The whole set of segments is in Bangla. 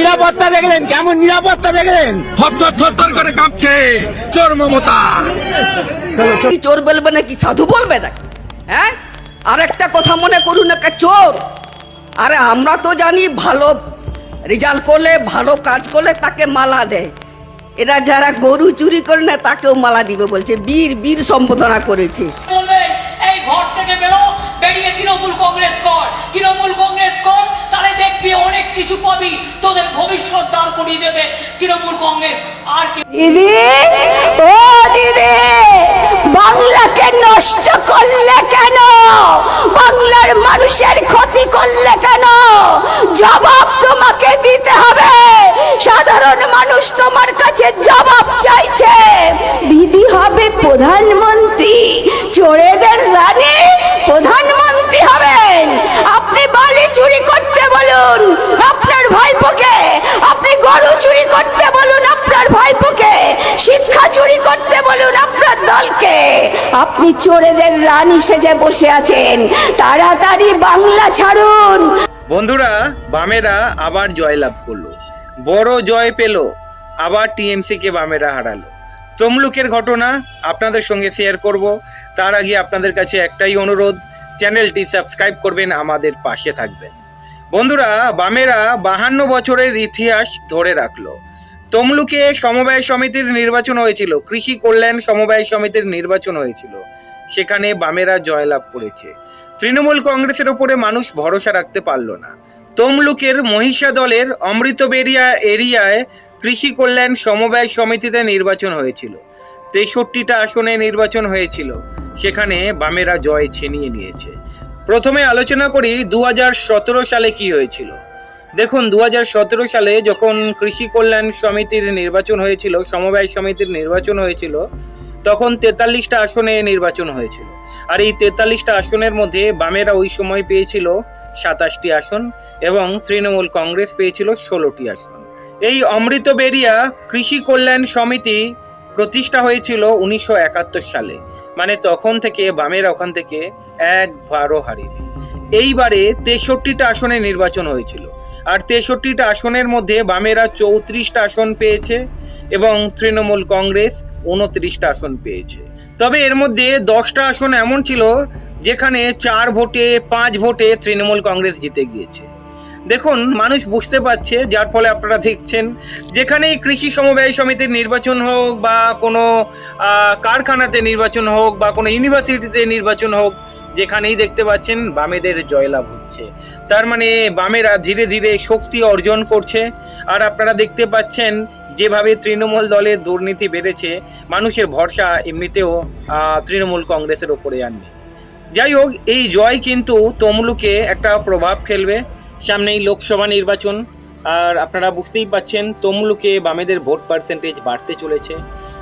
নিরাপত্তা দেখলেন কেমন নিরাপত্তা দেখলেন? থরথর থরথর করে কাঁপছে। চোর মমতা। চোর বলবে নাকি? সাধু বলবে না হ্যাঁ? আর একটা কথা মনে করুন একটা চোর? আরে আমরা তো জানি ভালো রেজাল্ট করলে ভালো কাজ করলে তাকে মালা দেয়। এরা যারা গরু চুরি করে না তাকেও মালা দিবে বলছে। বীর বীর সম্বোধনা করেছে। এই ঘর থেকে বেরো বেরিয়ে তৃণমূল কংগ্রেস কর। তৃণমূল কংগ্রেস কর কিছু পাবি, তোদের ভবিষ্যৎ দাঁড় করিয়ে দেবে তৃণমূল কংগ্রেস। আর দিদি ও দিদি বাংলাকে নষ্ট করলে কেন? বাংলার মানুষের ক্ষতি করলে কেন? জবাব তোমাকে দিতে হবে। সাধারণ মানুষ তোমার কাছে জবাব চাইছে। দিদি হবে প্রধানমন্ত্রী। চুরি করতে বলুন আপনার দলকে। আপনি চোরেদের রানী সেজে বসে আছেন। তাড়াতাড়ি বাংলা ছাড়ুন। বন্ধুরা, বামেরা আবার জয়লাভ করল। বড় জয় পেল, আবার বামেরা হারালো। তমলুকের ঘটনা আপনাদের সঙ্গে শেয়ার করব। তার আগে আপনাদের কাছে একটাই অনুরোধ, চ্যানেলটি সাবস্ক্রাইব করবেন, আমাদের পাশে থাকবেন। বন্ধুরা, বামেরা বাহান্ন বছরের ইতিহাস ধরে রাখল। তমলুকে সমবায় সমিতির নির্বাচন হয়েছিল, কৃষি কল্যাণ সমবায় সমিতির নির্বাচন হয়েছিল। সেখানে বামেরা জয়লাভ করেছে। তৃণমূল কংগ্রেসের ওপরে মানুষ ভরসা রাখতে পারল না। তমলুকের মহিষা দলের অমৃতবেরিয়া এরিয়ায় কৃষি কল্যাণ সমবায় সমিতিতে নির্বাচন হয়েছিল। তেষট্টিটা আসনে নির্বাচন হয়েছিল। সেখানে বামেরা জয় ছিনিয়ে নিয়েছে। প্রথমে আলোচনা করি দু হাজার সতেরো সালে কি হয়েছিল। দেখুন দু হাজার সতেরো সালে যখন কৃষি কল্যাণ সমিতির নির্বাচন হয়েছিল, সমবায় সমিতির নির্বাচন হয়েছিল, তখন তেতাল্লিশটা আসনে নির্বাচন হয়েছিল। আর এই তেতাল্লিশটা আসনের মধ্যে বামেরা ওই সময় পেয়েছিল সাতাশটি আসন এবং তৃণমূল কংগ্রেস পেয়েছিল ষোলোটি আসন। এই অমৃত বেরিয়া কৃষি কল্যাণ সমিতি প্রতিষ্ঠা হয়েছিল উনিশশো একাত্তর সালে। মানে তখন থেকে বামেরা ওখান থেকে একবারও হারিনি। এইবারে তেষট্টিটা আসনে নির্বাচন হয়েছিল। আর তেষট্টিটা আসনের মধ্যে বামেরা চৌত্রিশটা আসন পেয়েছে এবং তৃণমূল কংগ্রেস উনত্রিশটা আসন পেয়েছে। তবে এর মধ্যে দশটা আসন এমন ছিল যেখানে চার ভোটে, পাঁচ ভোটে তৃণমূল কংগ্রেস জিতে গিয়েছে। দেখুন, মানুষ বুঝতে পারছে, যার ফলে আপনারা দেখছেন, যেখানেই কৃষি সমবায় সমিতির নির্বাচন হোক বা কোনো কারখানাতে নির্বাচন হোক বা কোনো ইউনিভার্সিটিতে নির্বাচন হোক, যেখানেই দেখতে পাচ্ছেন বামেদের জয়লাভ হচ্ছে তার মানে বামেরা ধীরে ধীরে শক্তি অর্জন করছে। আর আপনারা দেখতে পাচ্ছেন যেভাবে তৃণমূল দলের দুর্নীতি বেড়েছে, মানুষের ভরসা এমনিতেও তৃণমূল কংগ্রেসের ওপরে আর নেই। যাই হোক, এই জয় কিন্তু তমলুকে একটা প্রভাব ফেলবে। সামনেই লোকসভা নির্বাচন। আর আপনারা বুঝতেই পাচ্ছেন, তমলুকে বামেদের ভোট পার্সেন্টেজ বাড়তে চলেছে।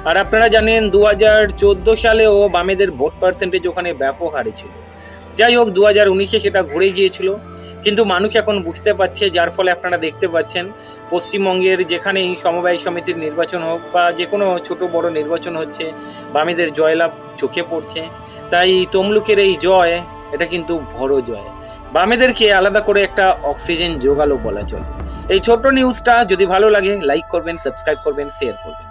আর আপনারা জানেন দু হাজার চোদ্দ সালেও বামেদের ভোট পার্সেন্টেজ ওখানে ব্যাপক হারে ছিল। যাই হোক দু হাজার উনিশে সেটা ঘুরে গিয়েছিল। কিন্তু মানুষ এখন বুঝতে পারছে, যার ফলে আপনারা দেখতে পাচ্ছেন, পশ্চিমবঙ্গের যেখানেই সমবায় সমিতির নির্বাচন হোক বা যে কোনো ছোট বড় নির্বাচন হচ্ছে, বামেদের জয়লাভ চোখে পড়ছে। তাই তমলুকের এই জয়, এটা কিন্তু বড় জয়। বামেদেরকে আলাদা করে একটা অক্সিজেন যোগালো বলা চলে। এই ছোট্ট নিউজটা যদি ভালো লাগে লাইক করবেন সাবস্ক্রাইব করবেন শেয়ার করবেন।